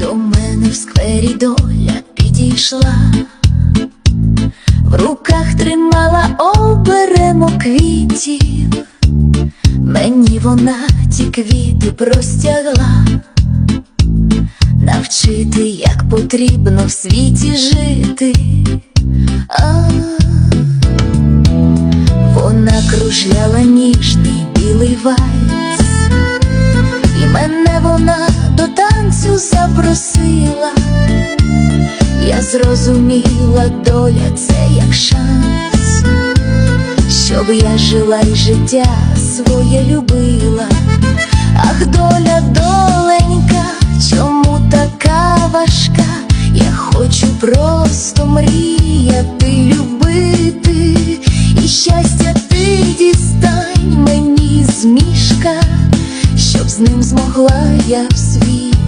До мене в сквері доля підійшла, в руках тримала оберемо квітів, мені вона ті квіти простягла, навчити, як потрібно в світі жити. А вона кружляла ніжний білий вальс, запросила. Я зрозуміла, доля це як шанс, щоб я жила і життя своє любила. Ах, доля, доленька, чому така важка? Я хочу просто мріяти, любити, і щастя ти дістань мені з мішка, щоб з ним змогла я в світ